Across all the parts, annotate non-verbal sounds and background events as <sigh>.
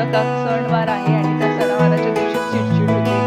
पुढचा का सणवार आहे आणि त्या सणवाराच्या दिवशी चिडचिड होते.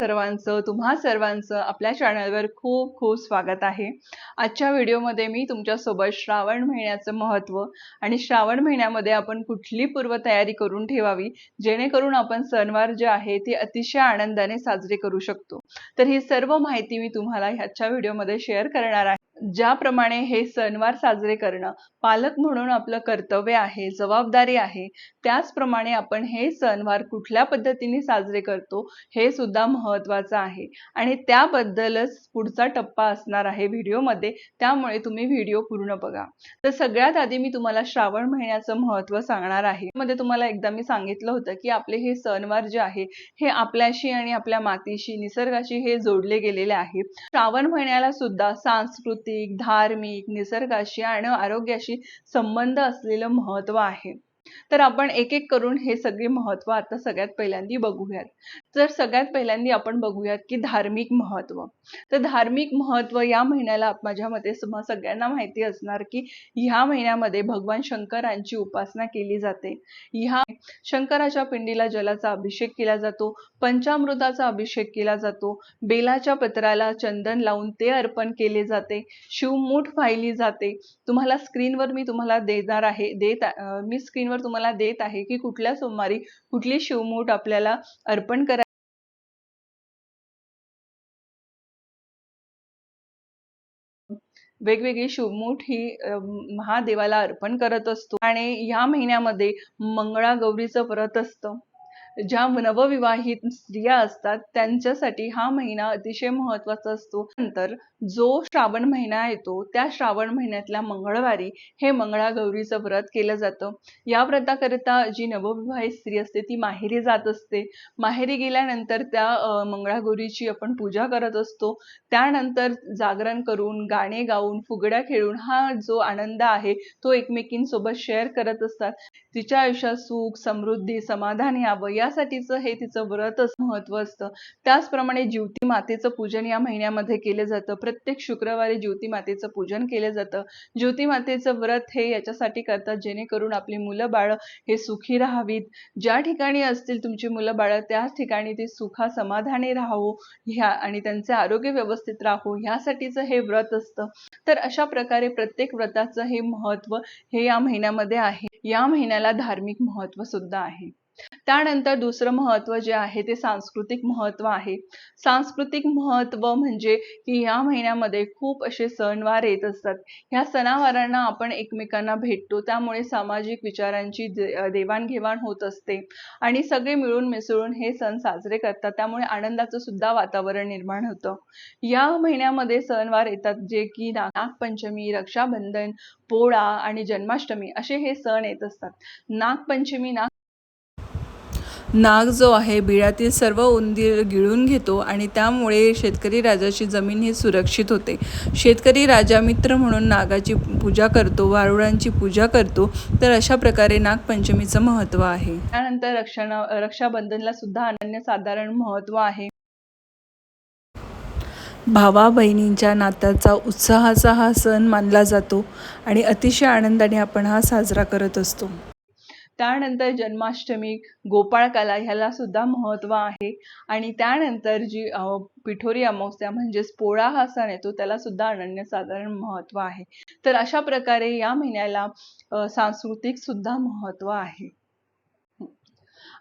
सर्वांचं तुम्हा सर्वांचं आपल्या चॅनलवर खूप खूप स्वागत आहे. आजच्या व्हिडिओमध्ये मी तुमच्यासोबत श्रावण महिन्याचं महत्त्व आणि श्रावण महिन्यामध्ये आपण कुठली पूर्वतयारी करून ठेवावी जेणेकरून आपण सणवार जे आहे ते अतिशय आनंदाने साजरे करू शकतो. तर ही सर्व माहिती मी तुम्हाला ह्याच्या व्हिडिओमध्ये शेअर करणार आहे. ज्याप्रमाणे हे सणवार साजरे करणं पालक म्हणून आपलं कर्तव्य आहे जबाबदारी आहे त्याचप्रमाणे आपण हे सणवार कुठल्या पद्धतीने साजरे करतो हे सुद्धा महत्वाचं आहे. आणि त्याबद्दलच पुढचा टप्पा असणार आहे व्हिडिओमध्ये त्यामुळे तुम्ही व्हिडिओ पूर्ण बघा. तर सगळ्यात आधी मी तुम्हाला श्रावण महिन्याचं महत्त्व सांगणार आहे. मध्ये तुम्हाला एकदा मी सांगितलं होतं की आपले हे सणवार जे आहे हे आपल्याशी आणि आपल्या मातीशी निसर्गाशी हे जोडले गेलेले आहे. श्रावण महिन्याला सुद्धा सांस्कृतिक धार्मिक निसर्गाशी आणि आरोग्याशी संबंध असलेलं महत्त्व आहे. तर आपण एक एक करून हे सगळे महत्त्व आता सगळ्यात पहिल्यांदी बघूयात. तर सगळ्यात पहिल्यांदी आपण बघूयात की धार्मिक महत्त्व तर धार्मिक महत्त्व या महिन्याला माझ्या मते तुम्हा सगळ्यांना माहिती असणार की ह्या महिन्यामध्ये भगवान शंकरांची उपासना केली जाते. ह्या शंकराच्या पिंडीला जलाचा अभिषेक केला जातो पंचामृताचा अभिषेक केला जातो बेलाच्या पत्राला चंदन लावून ते अर्पण केले जाते शिवमूठ वाहिली जाते. तुम्हाला स्क्रीनवर मी तुम्हाला देणार आहे देत मी स्क्रीनवर तुम्हाला देत आहे की कुठल्या सोमवारी कुठली शिवमूठ आपल्याला अर्पण करा वेगवेगळी शिवमूठ ही महादेवाला अर्पण करत असतो. आणि ह्या महिन्यामध्ये मंगळागौरीचं व्रत असतं. ज्या नवविवाहित स्त्रिया असतात त्यांच्यासाठी हा महिना अतिशय महत्त्वाचा असतो. नंतर जो श्रावण महिना येतो त्या श्रावण महिन्यातल्या मंगळवारी हे मंगळागौरीचं व्रत केलं जातं. या व्रताकरिता जी नवविवाहित स्त्री असते ती माहेरी जात असते. माहेरी गेल्यानंतर त्या मंगळागौरीची आपण पूजा करत असतो. त्यानंतर जागरण करून गाणे गाऊन फुगड्या खेळून हा जो आनंद आहे तो एकमेकींसोबत शेअर करत असतात. तिच्या आयुष्यात सुख समृद्धी समाधान यावं यासाठीचं हे तिचं व्रतच महत्त्व असतं. त्याचप्रमाणे ज्योती मातेचं पूजन या महिन्यामध्ये केलं जातं. प्रत्येक शुक्रवारी ज्योती मातेचं पूजन केलं जातं. ज्योती मातेचं व्रत हे याच्यासाठी करतात जेणेकरून आपली मुलं बाळं हे सुखी राहावीत. ज्या ठिकाणी असतील तुमची मुलं बाळं त्याच ठिकाणी ते सुखा समाधानी राहो ह्या आणि त्यांचे आरोग्य व्यवस्थित राहो ह्यासाठीचं हे व्रत असतं. तर अशा प्रकारे प्रत्येक व्रताचं हे महत्त्व हे या महिन्यामध्ये आहे. या महिन्याला धार्मिक महत्त्व सुद्धा आहे. त्यानंतर दुसरं महत्त्व जे आहे ते सांस्कृतिक महत्त्व आहे. सांस्कृतिक महत्त्व म्हणजे की या महिन्यामध्ये खूप असे सणवार येत असतात. ह्या सणावारांना आपण एकमेकांना भेटतो त्यामुळे सामाजिक विचारांची दे- देवाणघेवाण होत असते. आणि सगळे मिळून मिसळून हे सण साजरे करतात त्यामुळे आनंदाचं सुद्धा वातावरण निर्माण होतं. या महिन्यामध्ये सणवार येतात जे की नागपंचमी रक्षाबंधन पोळा आणि जन्माष्टमी असे हे सण येत असतात. नागपंचमी नाग नाग जो आहे बिळातील सर्व उंदीर गिळून घेतो आणि त्यामुळे शेतकरी राजाची जमीन ही सुरक्षित होते. शेतकरी राजा मित्र म्हणून नागाची पूजा करतो वारुळांची पूजा करतो तर अशा प्रकारे नागपंचमीचं महत्त्व आहे. त्यानंतर रक्षण रक्षाबंधनला सुद्धा अनन्यसाधारण महत्त्व आहे. भावा बहिणींच्या नात्याचा उत्साहाचा हा सण मानला जातो आणि अतिशय आनंदाने आपण हा साजरा करत असतो. त्यानंतर जन्माष्टमी गोपाळकाला ह्याला सुद्धा महत्त्व आहे. आणि त्यानंतर जी पिठोरी अमावस्या म्हणजेच पोळा हा सण येतो त्याला सुद्धा अनन्यसाधारण महत्त्व आहे. तर अशा प्रकारे या महिन्याला सांस्कृतिक सुद्धा महत्त्व आहे.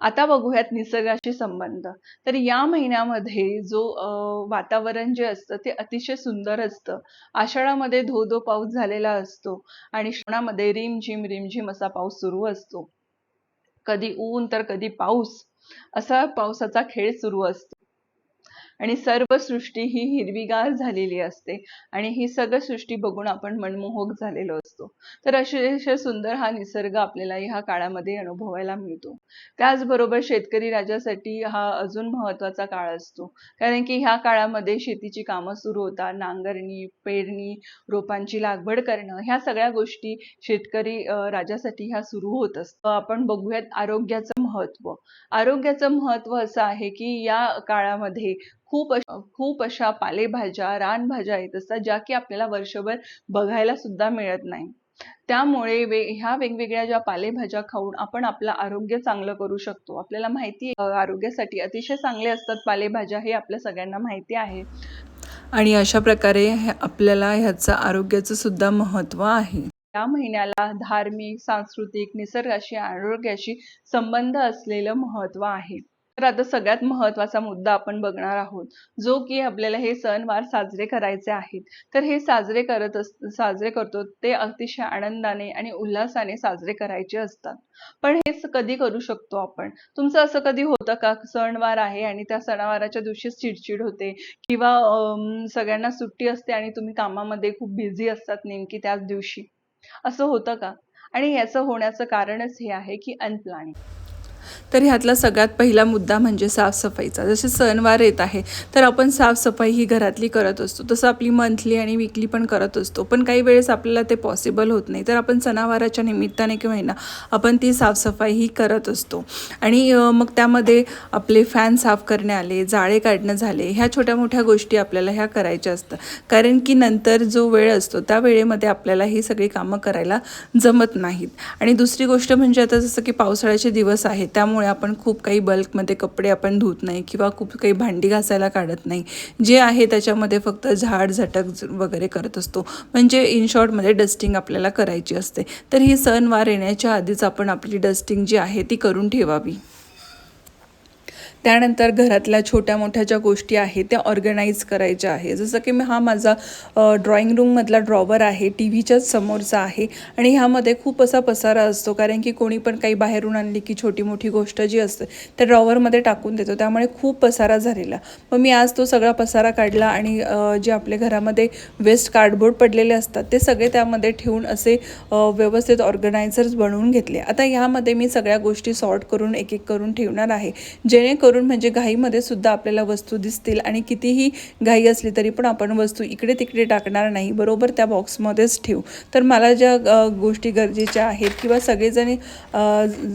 आता बघूयात निसर्गाशी संबंध. तर या महिन्यामध्ये जो अं, वातावरण जे असतं ते अतिशय सुंदर असतं. आषाढामध्ये धो धो पाऊस झालेला असतो. आणि श्रावणामध्ये रिमझिम रिमझिम असा पाऊस सुरू असतो. कधी ऊन तर कधी पाऊस असा पावसाचा खेळ सुरू असतो. आणि सर्व सृष्टी ही हिरवीगार झालेली असते आणि ही सगळं सृष्टी बघून आपण मनमोहक झालेलो असतो. तर असे सुंदर हा निसर्ग आपल्याला ह्या काळामध्ये अनुभवायला मिळतो. त्याचबरोबर शेतकरी राजासाठी हा अजून महत्त्वाचा काळ असतो. कारण की ह्या काळामध्ये शेतीची कामं सुरू होतात नांगरणी पेरणी रोपांची लागवड करणं ह्या सगळ्या गोष्टी शेतकरी राजासाठी ह्या सुरू होत असतं आपण बघूयात आरोग्याचं महत्त्व. आरोग्याचं महत्त्व असं आहे की या काळामध्ये खूप अश- खूप अशा पालेभाज्या रानभाज्या येत असतात ज्या की आपल्याला वर्षभर बघायला सुद्धा मिळत नाही त्यामुळे वे ह्या वेगवेगळ्या ज्या पालेभाज्या खाऊन आपण आपलं आरोग्य चांगलं करू शकतो. आपल्याला माहिती आरोग्यासाठी अतिशय चांगले असतात पालेभाज्या हे आपल्या सगळ्यांना माहिती आहे. आणि अशा प्रकारे आपल्याला ह्याचं आरोग्याचं सुद्धा महत्त्व आहे या महिन्याला धार्मिक, सांस्कृतिक, निसर्गाशी, आरोग्याशी संबंध असलेलं महत्त्व आहे. तर आता सगळ्यात महत्त्वाचा मुद्दा आपण बघणार आहोत, जो की आपल्याला हे सणवार साजरे करायचे आहेत. तर हे साजरे करत अस साजरे करतो ते अतिशय आनंदाने आणि उल्हासाने साजरे करायचे असतात. पण हे कधी करू शकतो आपण? तुमचं असं कधी होतं का सणवार आहे आणि त्या सणावाराच्या दिवशीच चिडचिड होते किंवा सगळ्यांना सुट्टी असते आणि तुम्ही कामामध्ये खूप बिझी असतात नेमकी त्याच दिवशी. असं होतं का? आणि याचं होण्याचं कारणच हे आहे की अनप्लॅनिंग. तर ह्यातला सगळ्यात पहिला मुद्दा म्हणजे साफसफाईचा. जसे सणवार येत आहे तर आपण साफसफाई ही घरातली करत असतो. तसं आपली मंथली आणि विकली पण करत असतो. पण काही वेळेस आपल्याला ते पॉसिबल होत नाही. तर आपण सणावाराच्या निमित्ताने किंवा ना आपण ती साफसफाई ही करत असतो. आणि मग त्यामध्ये आपले फॅन साफ करणे आले जाळे काढणं झाले ह्या छोट्या मोठ्या गोष्टी आपल्याला ह्या करायच्या असतात. कारण की नंतर जो वेळ असतो त्या वेळेमध्ये आपल्याला ही सगळी कामं करायला जमत नाहीत. आणि दुसरी गोष्ट म्हणजे आता जसं की पावसाळ्याचे दिवस आहेत त्यामुळे आपण खूप काही बल्कमध्ये कपडे आपण धुत नाही किंवा खूप काही भांडी घासायला काढत नाही. जे आहे त्याच्यामध्ये फक्त झाड झटक वगैरे करत असतो. म्हणजे इन शॉर्टमध्ये डस्टिंग आपल्याला करायची असते. तर ही सणवार येण्याच्या आधीच आपण आपली डस्टिंग जी आहे ती करून ठेवावी. त्यानंतर घरातल्या छोट्या मोठ्या ज्या गोष्टी आहेत त्या ऑर्गनाईज करायच्या आहे जसं की मी हा माझा ड्रॉइंग रूममधला ड्रॉवर आहे टी व्हीच्याच समोरचा आहे आणि ह्यामध्ये खूप असा पसारा असतो कारण की कोणी पण काही बाहेरून आणली की छोटी मोठी गोष्ट जी असते त्या ड्रॉवरमध्ये टाकून देतो. त्यामुळे खूप पसारा झालेला. मग मी आज तो सगळा पसारा काढला आणि जे आपल्या घरामध्ये वेस्ट कार्डबोर्ड पडलेले असतात ते सगळे त्यामध्ये ठेवून असे व्यवस्थित ऑर्गनायझर्स बनवून घेतले. आता ह्यामध्ये मी सगळ्या गोष्टी सॉर्ट करून एक एक करून ठेवणार आहे. जेणेकरून करून म्हणजे घाईमध्ये सुद्धा आपल्याला वस्तू दिसतील आणि कितीही घाई असली तरी पण आपण वस्तू इकडे तिकडे टाकणार नाही. बरोबर त्या बॉक्समध्येच ठेवू. तर मला ज्या गोष्टी गरजेच्या आहेत किंवा सगळेजण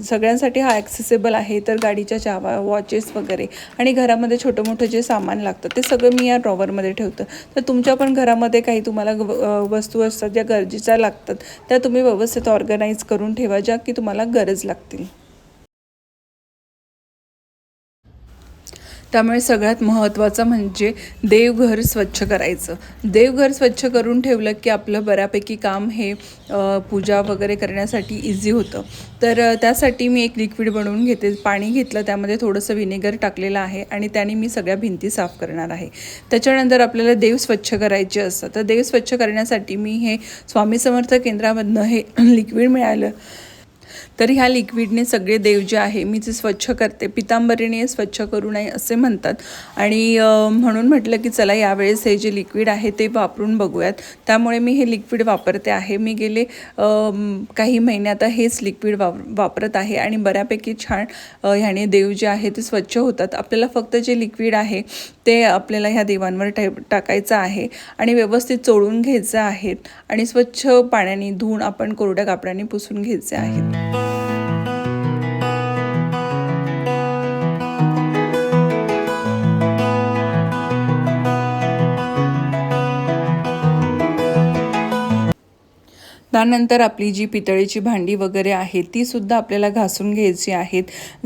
सगळ्यांसाठी हा ॲक्सेसेबल आहे तर गाडीच्या चावा वॉचेस वगैरे आणि घरामध्ये छोटं मोठं जे सामान लागतं ते सगळं मी या ड्रॉवरमध्ये ठेवतं. तर तुमच्या पण घरामध्ये काही तुम्हाला वस्तू असतात ज्या गरजेच्या लागतात त्या तुम्ही व्यवस्थित ऑर्गनाईज करून ठेवा ज्या की तुम्हाला गरज लागतील. त्यामुळे सगळ्यात महत्त्वाचं म्हणजे देवघर स्वच्छ करायचं. देवघर स्वच्छ करून ठेवलं की आपलं बऱ्यापैकी काम हे पूजा वगैरे करण्यासाठी इझी होतं. तर त्यासाठी मी एक लिक्विड बनवून घेते. पाणी घेतलं त्यामध्ये थोडंसं विनेगर टाकलेलं आहे आणि त्याने मी सगळ्या भिंती साफ करणार आहे. त्याच्यानंतर आपल्याला देव स्वच्छ करायचे असतात तर देव स्वच्छ करण्यासाठी मी हे स्वामी समर्थ केंद्रामधनं हे <clears throat> लिक्विड मिळालं. तर ह्या लिक्विडने सगळे देव जे आहे मी ते स्वच्छ करते पितांबरीने स्वच्छ करू नये असे म्हणतात. आणि म्हणून म्हटलं की चला यावेळेस हे जे लिक्विड आहे ते वापरून बघूयात. त्यामुळे मी हे लिक्विड वापरते आहे. मी गेले काही महिने आता हेच लिक्विड वाप वापरत आहे. आणि बऱ्यापैकी छान ह्याने देव जे आहे ते स्वच्छ होतात. आपल्याला फक्त जे लिक्विड आहे ते आपल्याला ह्या देवांवर टा टाकायचं आहे. आणि व्यवस्थित चोळून घ्यायचं आहे. आणि स्वच्छ पाण्याने धुवून आपण कोरड्या कापडाने पुसून घ्यायचे आहेत त्यानंतर आपली जी पितळेची भांडी वगैरे आहे ती सुद्धा आपल्याला घासून घ्यायची आहेत.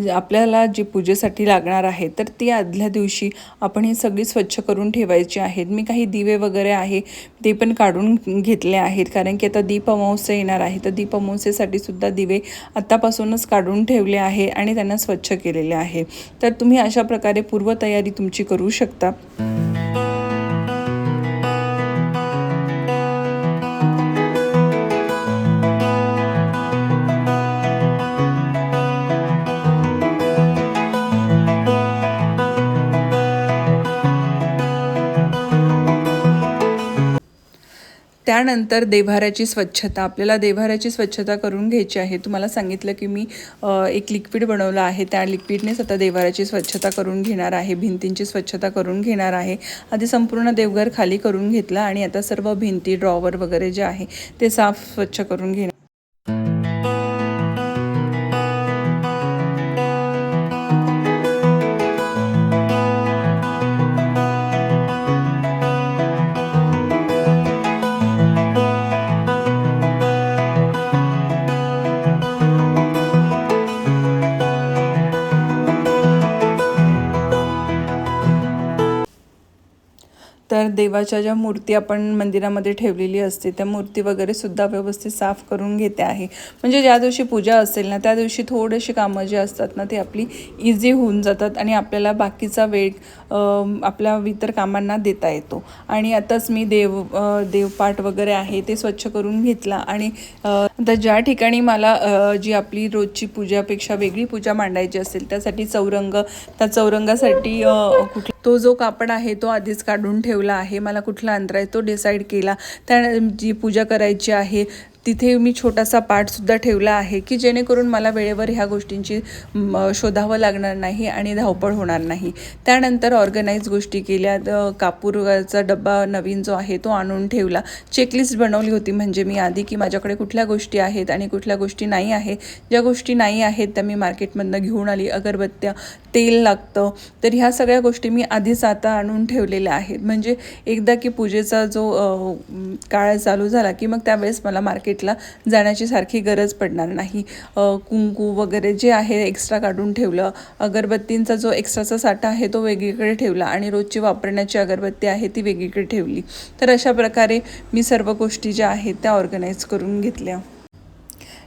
आपल्याला जी पूजेसाठी लागणार आहे तर ती आदल्या दिवशी आपण ही सगळी स्वच्छ करून ठेवायची आहेत. मी काही दिवे वगैरे आहे ते पण काढून घेतले आहेत. कारण की आता दीप अमावस्या येणार आहे तर दीप अमावस्येसाठी सुद्धा दिवे आत्तापासूनच काढून ठेवले आहे आणि त्यांना स्वच्छ केलेले आहे. तर तुम्ही अशा प्रकारे पूर्वतयारी तुमची करू शकता. त्यानंतर देव्हाऱ्याची स्वच्छता आपल्याला देव्हाऱ्याची स्वच्छता करून घ्यायची आहे. तुम्हाला सांगितलं की मी एक लिक्विड बनवलं आहे. त्या लिक्विडनेच आता देव्हाऱ्याची स्वच्छता करून घेणार आहे. भिंतींची स्वच्छता करून घेणार आहे. आधी संपूर्ण देवघर खाली करून घेतलं आणि आता सर्व भिंती ड्रॉवर वगैरे जे आहे ते साफ स्वच्छ करून घेणार देवाच्या ज्या मूर्ती आपण मंदिरामध्ये ठेवलेली असते त्या मूर्ती वगैरे सुद्धा व्यवस्थित साफ करून घेते आहे. म्हणजे ज्या दिवशी पूजा असेल ना त्या दिवशी थोडीशी कामं जे असतात ना ते आपली इझी होऊन जातात आणि आपल्याला बाकीचा वेळ आपल्या इतर कामांना देता येतो. आणि आताच मी देव देवपाठ वगैरे आहे ते स्वच्छ करून घेतला आणि आता ज्या ठिकाणी मला जी आपली रोजची पूजापेक्षा वेगळी पूजा मांडायची असेल त्यासाठी चौरंग त्या चौरंगासाठी कुठला तो जो कापड आहे तो आधीच काढून ठेवला आहे. मला कुठला अंतर आहे तो डिसाईड केला. त्या जी पूजा करायची आहे तिथे मी छोटासा पार्टसुद्धा ठेवला आहे की जेणेकरून मला वेळेवर ह्या गोष्टींची शोधावं लागणार नाही आणि धावपळ होणार नाही. त्यानंतर ऑर्गनाईज गोष्टी केल्या. द- कापूरचा डब्बा नवीन जो आहे तो आणून ठेवला. चेकलिस्ट बनवली होती म्हणजे मी आधी की माझ्याकडे कुठल्या गोष्टी आहेत आणि कुठल्या गोष्टी नाही आहे ज्या गोष्टी नाही आहेत त्या मी मार्केटमधनं घेऊन आली. अगरबत्त्या तेल लागतं. तर ह्या सगळ्या गोष्टी मी आधीच आता आणून ठेवलेल्या आहेत. म्हणजे एकदा की पूजेचा जो काळ चालू झाला की मग त्यावेळेस मला मार्केट मार्केटला जाण्याची सारखी गरज पडणार नाही. कुंकू वगैरे जे आहे एक्स्ट्रा काढून ठेवलं अगरबत्तींचा जो एक्स्ट्राचा साठा आहे तो वेगळीकडे ठेवला आणि रोजची वापरण्याची अगरबत्ती आहे ती वेगळीकडे ठेवली. तर अशा प्रकारे मी सर्व गोष्टी ज्या आहेत त्या ऑर्गनाईज करून घेतल्या.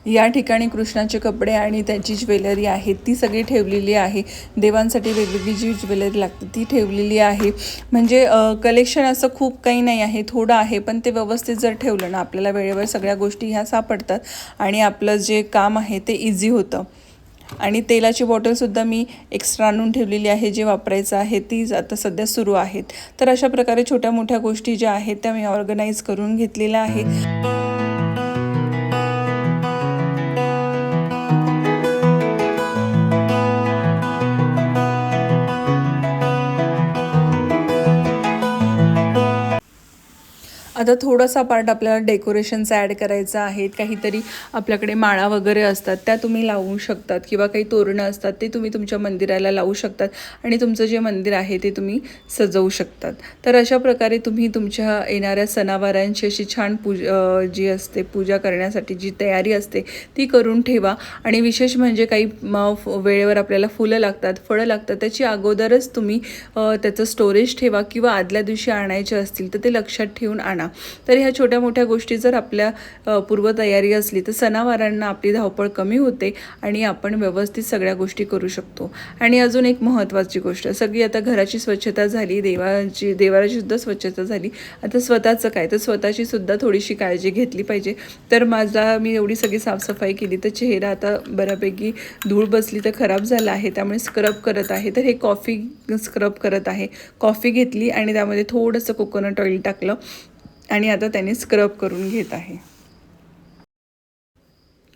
या ठिकाणी कृष्णाचे कपडे आणि त्याची ज्वेलरी आहे ती सगळी ठेवलेली आहे. देवांसाठी वेगवेगळी जी ज्वेलरी लागते ती ठेवलेली आहे. म्हणजे कलेक्शन असं खूप काही नाही आहे थोडं आहे पण ते व्यवस्थित जर ठेवलं ना आपल्याला वेळेवर सगळ्या गोष्टी ह्या सापडतात आणि आपलं जे काम आहे ते इझी होतं. आणि तेलाची बॉटलसुद्धा मी एक्स्ट्रा आणून ठेवलेली आहे जे वापरायचं आहे ती आता सध्या सुरू आहेत. तर अशा प्रकारे छोट्या मोठ्या गोष्टी ज्या आहेत त्या मी ऑर्गनाईज करून घेतलेल्या आहेत. आता थोडासा पार्ट आपल्याला डेकोरेशनचा ॲड करायचा आहे. काहीतरी आपल्याकडे माळा वगैरे असतात त्या तुम्ही लावू शकतात किंवा काही तोरणं असतात ते तुम्ही तुमच्या मंदिराला लावू शकतात आणि तुमचं जे मंदिर आहे ते तुम्ही सजवू शकतात. तर अशा प्रकारे तुम्ही तुमच्या येणाऱ्या सणावारांची अशी छान पूज जी असते पूजा करण्यासाठी जी तयारी असते ती करून ठेवा. आणि विशेष म्हणजे काही फ- वेळेवर आपल्याला फुलं लागतात फळं लागतात त्याची अगोदरच तुम्ही त्याचं स्टोरेज ठेवा किंवा आदल्या दिवशी आणायचे असतील तर ते लक्षात ठेवून आणा. तर ह्या छोट्या मोठ्या गोष्टी जर आपल्या पूर्वतयारी असली तर सणावारांना आपली धावपळ कमी होते आणि आपण व्यवस्थित सगळ्या गोष्टी करू शकतो. आणि अजून एक महत्त्वाची गोष्ट सगळी आता घराची स्वच्छता झाली देवाची देवाची सुद्धा स्वच्छता झाली. आता स्वतःचं काय? तर स्वतःची सुद्धा थोडीशी काळजी घेतली पाहिजे. तर माझा मी एवढी सगळी साफसफाई केली तर चेहरा आता बऱ्यापैकी धूळ बसली तर खराब झाला आहे त्यामुळे स्क्रब करत आहे. तर हे कॉफी स्क्रब करत आहे. कॉफी घेतली आणि त्यामध्ये थोडंसं कोकोनट ऑइल टाकलं. आणि आता त्याने स्क्रब करून घेत आहे.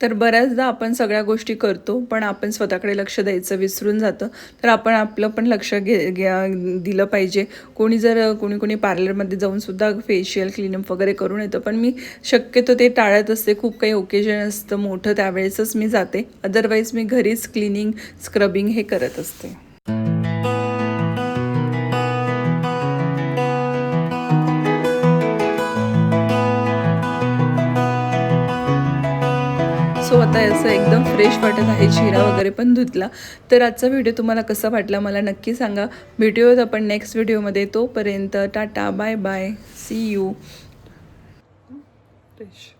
तर बऱ्याचदा आपण सगळ्या गोष्टी करतो पण आपण स्वतःकडे लक्ष द्यायचं विसरून जातं. तर आपण आपलं पण लक्ष घे घ्या दिलं पाहिजे. कोणी जर कोणी कोणी पार्लरमध्ये जाऊन सुद्धा फेशियल क्लिनअप वगैरे करून येतं पण मी शक्यतो ते टाळत असते. खूप काही ओकेजन असतं मोठं त्यावेळेसच मी जाते. अदरवाईज मी घरीच क्लिनिंग स्क्रबिंग हे करत असते. फ्रेश वाटत आहे चेहरा वगैरे पण धुतला. तर आजचा व्हिडिओ तुम्हाला कसा वाटला मला नक्की सांगा. भेटूयात आपण नेक्स्ट व्हिडिओमध्ये. तोपर्यंत tata bye bye see you fresh